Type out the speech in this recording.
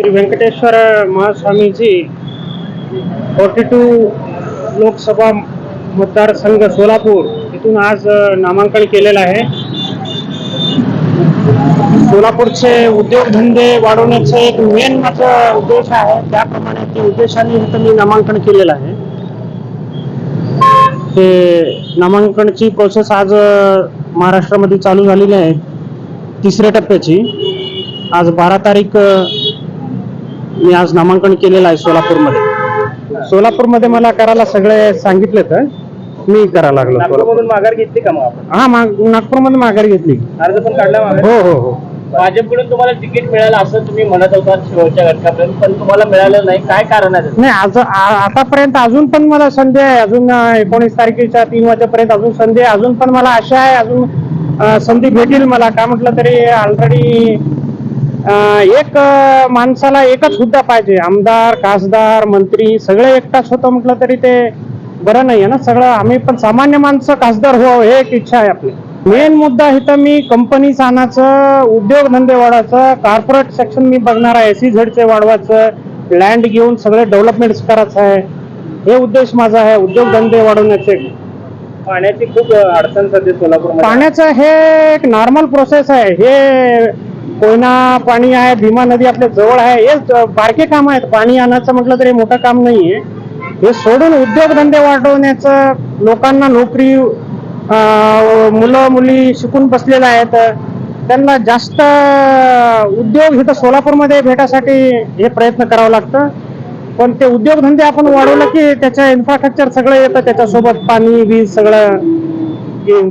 Shri Venkateshwar Mahaswamiji forty two Lok Sabha मतदारसंघ सोलापूर इथून आज नामांकन केलेलं आहे. सोलापूरचे उद्योगधंदे वाढवण्याचे एक मेन माझा उद्देश आहे. त्याप्रमाणे ते उद्देशाने इथं मी नामांकन केलेलं आहे. ते नामांकनची प्रोसेस आज महाराष्ट्रामध्ये चालू झालेली आहे. तिसऱ्या टप्प्याची. आज बारा तारीख मी आज नामांकन केलेलं आहे सोलापूरमध्ये. सोलापूरमध्ये मला करायला सगळे सांगितले तर मी करायला लागलो. सोलापूर नागपूरमधून माघार घेतली का मग आपण? हा माग नागपूरमध्ये माघार घेतली. अर्ज पण काढला माघार? हो हो हो. भाजपकडून तुम्हाला तिकीट मिळालं असं तुम्ही म्हणत होता शेवटच्या घटकापर्यंत पण तुम्हाला मिळालं नाही. काय कारण आहे त्याचं? नाही आज आ- आतापर्यंत अजून पण मला संधी आहे. अजून अ, एकोणीस तारखेच्या तीन वाजेपर्यंत अजून संधी आहे. अजून पण मला आशा आहे. अजून अ, संधी भेटेल मला. का म्हटलं तरी ऑलरेडी एक माणसाला एकच हुद्दा पाहिजे. आमदार खासदार मंत्री सगळे एकटाच होतं म्हटलं तरी ते बरं नाही आहे ना सगळं. आम्ही पण सामान्य माणसं खासदार व्हावं हे एक इच्छा आहे आपली. मेन मुद्दा इथं मी कंपनी आणायचं उद्योगधंदे वाढवायचं कॉर्पोरेट सेक्शन मी बघणार आहे. एसी झेडचे वाढवायचं लँड घेऊन सगळे डेव्हलपमेंट करायचं आहे. हे उद्देश माझा आहे उद्योगधंदे वाढवण्याचे. पाण्याची खूप अडचण सध्या सोलापूरमध्ये पाण्याचं हे एक नॉर्मल प्रोसेस आहे. हे कोयना पाणी आहे भीमा नदी आपल्या जवळ आहे. हे बारके काम आहेत. पाणी आणायचं म्हटलं तरी मोठं काम नाहीये. हे सोडून उद्योगधंदे वाढवण्याचं लोकांना नोकरी मुलं मुली शिकून बसलेल्या आहेत. त्यांना जास्त उद्योग इथं सोलापूरमध्ये भेटासाठी हे प्रयत्न करावं लागतं. पण ते उद्योगधंदे आपण वाढवलं की त्याचं इन्फ्रास्ट्रक्चर सगळं येतं. त्याच्यासोबत पाणी वीज सगळं येऊन